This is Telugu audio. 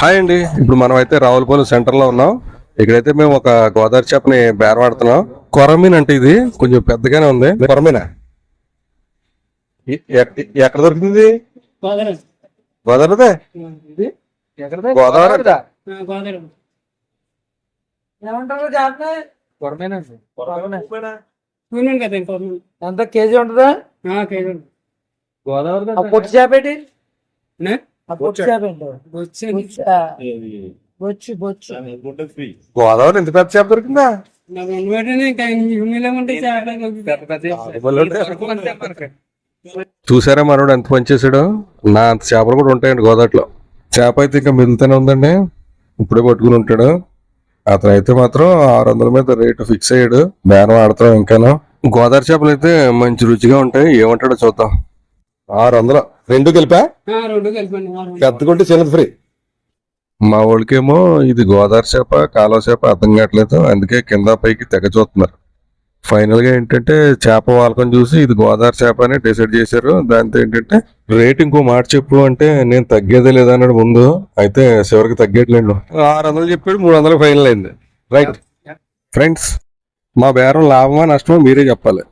హాయ్ అండి. ఇప్పుడు మనం అయితే రావులపాలెం సెంటర్లో ఉన్నాం. ఇక్కడైతే మేము ఒక గోదావరి చేపని బేరవాడుతున్నాం కొరమీన్ అంటే ఇది కొంచెం పెద్దగానే ఉంది. కొరమీనా? ఎక్కడ దొరికింది గోదావరిదే? గోదావరి ఇంకొక ఎంత కేజీ ఉంటుందా? కేజీ ఆ పొట్టు చేప బొచ్చు, బొచ్చు గోదావరి ఎంత పెద్ద చేప దొరికిందా? చూసారా మనోడు ఎంత పనిచేసాడు నా అంత చేపలు కూడా ఉంటాయండి గోదావరిలో. చేప అయితే ఇంకా మిగులుతూనే ఉందండి. ఇప్పుడే పట్టుకుని ఉంటాడు. అతను అయితే మాత్రం ఆరు వందల మీద రేటు ఫిక్స్ అయ్యాడు. బేరం ఆడతాం ఇంకాను. గోదావరి చేపలు అయితే మంచి రుచిగా ఉంటాయి. ఏమంటాడో చూద్దాం. ఆరు వందలు రెండు కలిపా? రెండు కలిపండి వందలు. పెద్దకుంటే చిన్నది ఫ్రీ. మా వాళ్ళకేమో ఇది గోదావరి చేప కాలువ చేప అర్థం కావట్లేదు. అందుకే కింద పైకి తెగ చూస్తున్నారు. ఫైనల్గా ఏంటంటే చేప వాలకం చూసి ఇది గోదావరి చేప అని డిసైడ్ చేశారు. దాంతో ఏంటంటే రేట్ ఇంకో మాట చెప్పు అంటే నేను తగ్గేదే లేదన్నాడు ముందు. అయితే చివరికి తగ్గట్లేదు ఆరు వందలు చెప్పాడు మూడు వందలకు ఫైనల్ అయింది రైట్ ఫ్రెండ్స్ మా బేరం లాభమా నష్టమా మీరే చెప్పాలి.